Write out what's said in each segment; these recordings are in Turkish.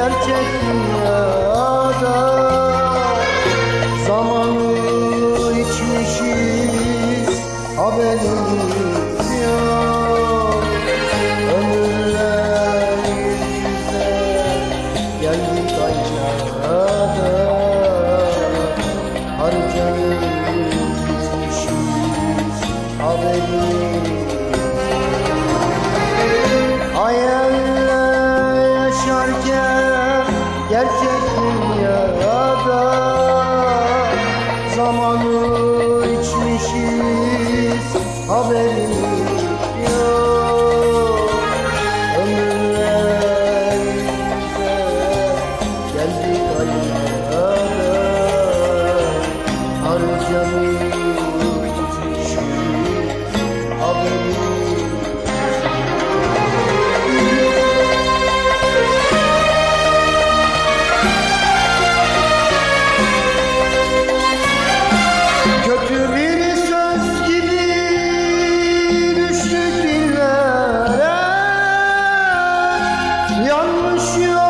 gerçek dünyada Zamanı içmişiz haberimiz yok. Ömürler geldik aşağıda Harcanmışız haberimiz alverinho Yanmış yanmış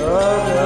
love.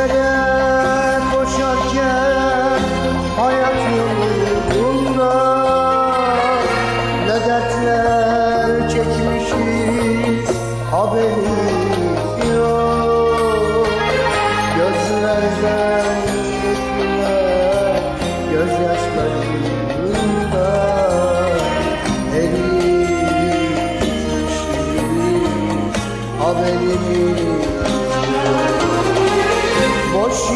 Hayallere koşarken hayat yolunda Ne çekmişiz haberimiz yok. Gözlerden yüzüne gözyaşlarında Elimiz Boş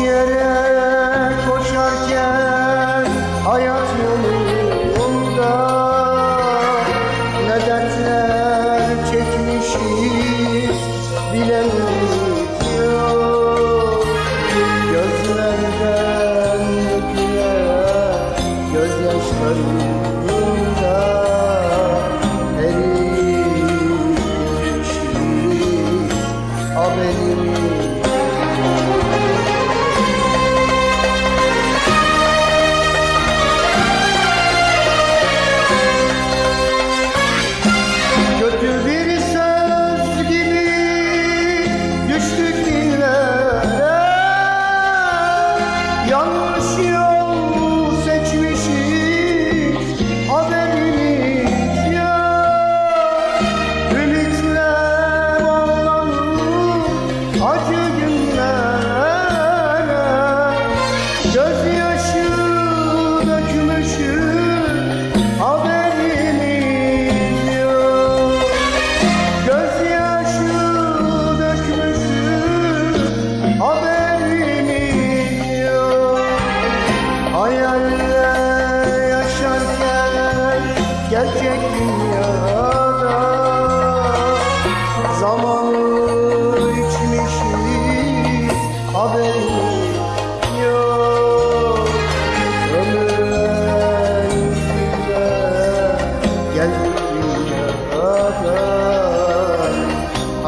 Yanlış ya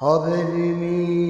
gitmişiz haberimiz Tükenip gitmişiz haberimiz